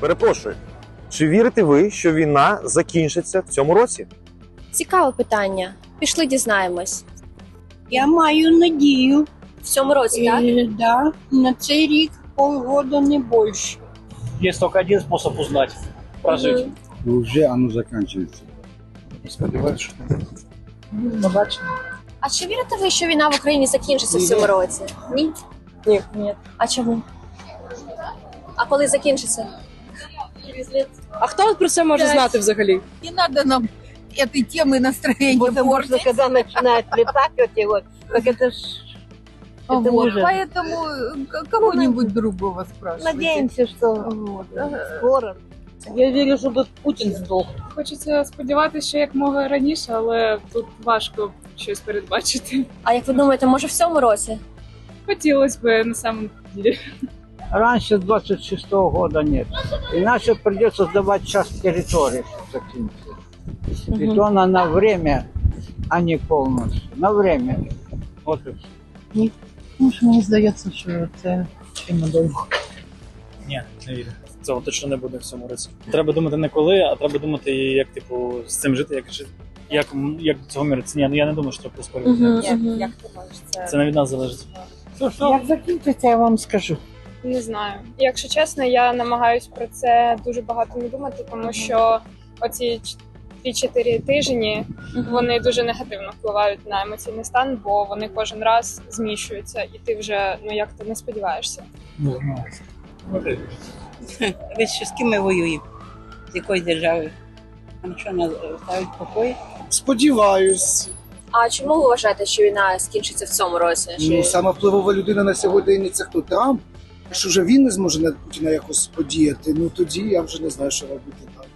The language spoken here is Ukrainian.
Перепрошую, чи вірите ви, що війна закінчиться в цьому році? Цікаве питання. Пішли дізнаємось. Я маю надію, В цьому році, так? е, да, на цей рік полгода не більше. Есть только один способ узнать. Прожить. Уже оно заканчивается. Сподіваюсь, що А чи вірите ви, що війна в Україні закінчиться в цьому році? Ні? Ні, ні. А чому? А коли закінчиться? А хто про це може знати взагалі? Не надо нам этой темы настроения Потому что портить. когда начинает летать вот эти вот, так это ж это Вот, ужас. Поэтому э, к- кого-нибудь другого спрашивайте. Надеемся, что Вот. скоро. Я вірю, що тут Путін здох. Хочеться сподіватися, що як мога раніше, але тут важко щось передбачити. А як ви думаєте, може в цьому році? Хотілося б на самом деле. Раньше 26 года нет. Иначе придется сдавать часть территории, чтобы закинуться. И то на, на время, а не полностью. На время. Вот и всё. Тому що мені здається, що це ще надовго. Ні, не вірю. Цього точно не буде в цьому році. Треба думати не коли, а треба думати, як типу з цим жити, як жити. Як, як до цього міритися. Ні, ну я не думаю, що це прискорюється. Як ти можеш це? Це не від нас залежить. Як закінчиться, я вам скажу. Не знаю. Якщо чесно, я намагаюсь про це дуже багато не думати, тому що оці 3-4 тижні вони дуже негативно впливають на емоційний стан, бо вони кожен раз зміщуються, і ти вже ну як то не сподіваєшся. Ви що з ким ми воюємо? З якою державою? Нам що нас ставить покой? Сподіваюсь. А чому ви вважаєте, що війна скінчиться в цьому році? Ну, Чи... сама впливова людина на сьогодні це хто Трамп. Якщо вже він не зможе на Путіна якось подіяти, ну тоді я вже не знаю, що робити далі.